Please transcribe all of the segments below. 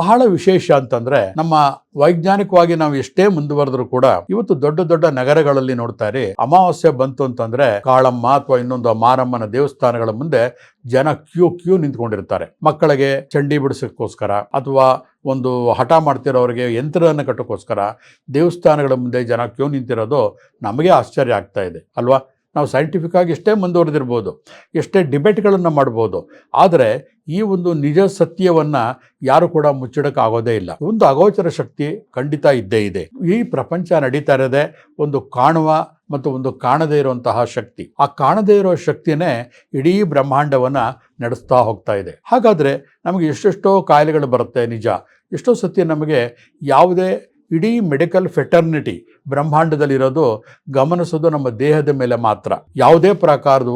ಬಹಳ ವಿಶೇಷ ಅಂತಂದ್ರೆ ನಮ್ಮ ವೈಜ್ಞಾನಿಕವಾಗಿ ನಾವು ಎಷ್ಟೇ ಮುಂದುವರೆದ್ರು ಕೂಡ ಇವತ್ತು ದೊಡ್ಡ ದೊಡ್ಡ ನಗರಗಳಲ್ಲಿ ನೋಡ್ತಾರೆ, ಅಮಾವಾಸ್ಯೆ ಬಂತು ಅಂತಂದ್ರೆ ಕಾಳಮ್ಮ ಅಥವಾ ಇನ್ನೊಂದು ಮಾರಮ್ಮನ ದೇವಸ್ಥಾನಗಳ ಮುಂದೆ ಜನ ಕ್ಯೂ ಕ್ಯೂ ನಿಂತ್ಕೊಂಡಿರ್ತಾರೆ. ಮಕ್ಕಳಿಗೆ ಚಂಡಿ ಬಿಡಿಸೋಕ್ಕೋಸ್ಕರ ಅಥವಾ ಒಂದು ಹಠ ಮಾಡ್ತಿರೋರಿಗೆ ಯಂತ್ರವನ್ನು ಕಟ್ಟೋಕ್ಕೋಸ್ಕರ ದೇವಸ್ಥಾನಗಳ ಮುಂದೆ ಜನ ಕ್ಯೂ ನಿಂತಿರೋದು ನಮಗೆ ಆಶ್ಚರ್ಯ ಆಗ್ತಾ ಇದೆ, ಅಲ್ವಾ? ನಾವು ಸೈಂಟಿಫಿಕ್ ಆಗಿ ಎಷ್ಟೇ ಮುಂದುವರೆದಿರ್ಬೋದು, ಎಷ್ಟೇ ಡಿಬೇಟ್ಗಳನ್ನು ಮಾಡ್ಬೋದು, ಆದರೆ ಈ ಒಂದು ನಿಜ ಸತ್ಯವನ್ನು ಯಾರು ಕೂಡ ಮುಚ್ಚಿಡಕ್ಕೆ ಆಗೋದೇ ಇಲ್ಲ. ಒಂದು ಅಗೋಚರ ಶಕ್ತಿ ಖಂಡಿತ ಇದ್ದೇ ಇದೆ. ಈ ಪ್ರಪಂಚ ನಡೀತಾ ಇರೋದೇ ಒಂದು ಕಾಣುವ ಮತ್ತು ಒಂದು ಕಾಣದೇ ಇರುವಂತಹ ಶಕ್ತಿ. ಆ ಕಾಣದೇ ಇರೋ ಶಕ್ತಿನೇ ಇಡೀ ಬ್ರಹ್ಮಾಂಡವನ್ನು ನಡೆಸ್ತಾ ಹೋಗ್ತಾ ಇದೆ. ಹಾಗಾದರೆ ನಮಗೆ ಎಷ್ಟೆಷ್ಟೋ ಕಾಯಿಲೆಗಳು ಬರುತ್ತೆ ನಿಜ. ಎಷ್ಟೋ ಸತಿ ನಮಗೆ ಯಾವುದೇ ಇಡೀ ಮೆಡಿಕಲ್ ಫೆಟರ್ನಿಟಿ ಬ್ರಹ್ಮಾಂಡದಲ್ಲಿರೋದು ಗಮನಿಸೋದು ನಮ್ಮ ದೇಹದ ಮೇಲೆ ಮಾತ್ರ. ಯಾವುದೇ ಪ್ರಕಾರದ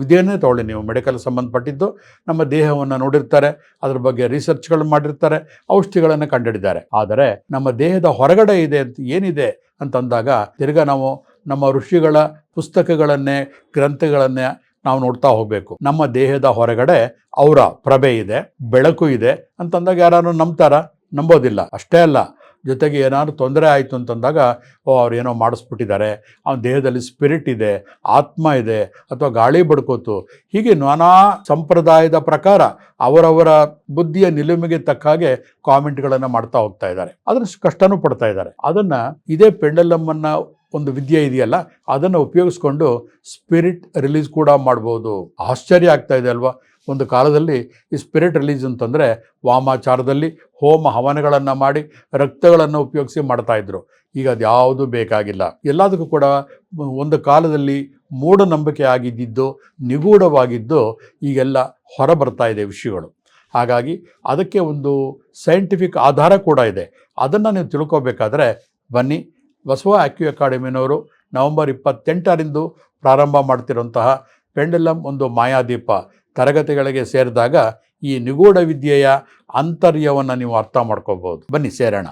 ವಿದ್ಯೆಯನ್ನೇ ತಗೊಳ್ಳಿ ನೀವು ಮೆಡಿಕಲ್ ಸಂಬಂಧಪಟ್ಟಿದ್ದು. ನಮ್ಮ ದೇಹವನ್ನು ನೋಡಿರ್ತಾರೆ, ಅದ್ರ ಬಗ್ಗೆ ರಿಸರ್ಚ್ಗಳು ಮಾಡಿರ್ತಾರೆ, ಔಷಧಿಗಳನ್ನು ಕಂಡುಹಿಡಿದ್ದಾರೆ ಆದರೆ ನಮ್ಮ ದೇಹದ ಹೊರಗಡೆ ಇದೆ ಅಂತ ಏನಿದೆ ಅಂತಂದಾಗ ತಿರ್ಗಾ ನಾವು ನಮ್ಮ ಋಷಿಗಳ ಪುಸ್ತಕಗಳನ್ನೇ, ಗ್ರಂಥಗಳನ್ನೇ ನಾವು ನೋಡ್ತಾ ಹೋಗಬೇಕು. ನಮ್ಮ ದೇಹದ ಹೊರಗಡೆ ಅವರ ಪ್ರಭೆ ಇದೆ, ಬೆಳಕು ಇದೆ ಅಂತಂದಾಗ ಯಾರು ನಂಬ್ತಾರ? ನಂಬೋದಿಲ್ಲ. ಅಷ್ಟೇ ಅಲ್ಲ. ಜೊತೆಗೆ ಏನಾದರೂ ತೊಂದರೆ ಆಯಿತು ಅಂತಂದಾಗ, ಓ, ಅವ್ರು ಏನೋ ಮಾಡಿಸ್ಬಿಟ್ಟಿದ್ದಾರೆ. ಅವನ ದೇಹದಲ್ಲಿ ಸ್ಪಿರಿಟ್ ಇದೆ, ಆತ್ಮ ಇದೆ, ಅಥವಾ ಗಾಳಿ ಬಡ್ಕೋತು. ಹೀಗೆ ನಾನಾ ಸಂಪ್ರದಾಯದ ಪ್ರಕಾರ ಅವರವರ ಬುದ್ಧಿಯ ನಿಲುಮೆಗೆ ತಕ್ಕ ಹಾಗೆ ಕಾಮೆಂಟ್ಗಳನ್ನು ಮಾಡ್ತಾ ಹೋಗ್ತಾ ಇದ್ದಾರೆ. ಅದನ್ನು ಕಷ್ಟನೂ ಪಡ್ತಾ ಇದ್ದಾರೆ. ಅದನ್ನು ಇದೇ ಪೆಂಡಲಮ್ಮನ್ನು ಒಂದು ವಿದ್ಯೆ ಇದೆಯಲ್ಲ, ಅದನ್ನು ಉಪಯೋಗಿಸ್ಕೊಂಡು ಸ್ಪಿರಿಟ್ ರಿಲೀಸ್ ಕೂಡ ಮಾಡ್ಬೋದು. ಆಶ್ಚರ್ಯ ಆಗ್ತಾ ಇದೆ ಅಲ್ವಾ? ಒಂದು ಕಾಲದಲ್ಲಿ ಈ ಸ್ಪಿರಿಟ್ ರಿಲೀಸ್ ಅಂತಂದರೆ ವಾಮಾಚಾರದಲ್ಲಿ ಹೋಮ ಹವನಗಳನ್ನು ಮಾಡಿ ರಕ್ತಗಳನ್ನು ಉಪಯೋಗಿಸಿ ಮಾಡ್ತಾ ಇದ್ರು. ಈಗ ಅದು ಯಾವುದೂ ಬೇಕಾಗಿಲ್ಲ. ಎಲ್ಲದಕ್ಕೂ ಕೂಡ ಒಂದು ಕಾಲದಲ್ಲಿ ಮೂಢನಂಬಿಕೆ ಆಗಿದ್ದಿದ್ದು ನಿಗೂಢವಾಗಿದ್ದು ಈಗೆಲ್ಲ ಹೊರ ಬರ್ತಾ ಇದೆ ವಿಷಯಗಳು. ಹಾಗಾಗಿ ಅದಕ್ಕೆ ಒಂದು ಸೈಂಟಿಫಿಕ್ ಆಧಾರ ಕೂಡ ಇದೆ. ಅದನ್ನು ನೀವು ತಿಳ್ಕೋಬೇಕಾದ್ರೆ ಬನ್ನಿ ಬಸವ ಆಕ್ಯು ಅಕಾಡೆಮಿನವರು ನವೆಂಬರ್ ಇಪ್ಪತ್ತೆಂಟರಿಂದು ಪ್ರಾರಂಭ ಮಾಡ್ತಿರುವಂತಹ ಪೆಂಡಲಂ ಒಂದು ಮಾಯಾದೀಪ ತರಗತಿಗಳಿಗೆ ಸೇರಿದಾಗ ಈ ನಿಗೂಢ ವಿದ್ಯೆಯ ಅಂತರ್ಯವನ್ನು ನೀವು ಅರ್ಥ ಮಾಡ್ಕೋಬಹುದು ಬನ್ನಿ, ಸೇರೋಣ.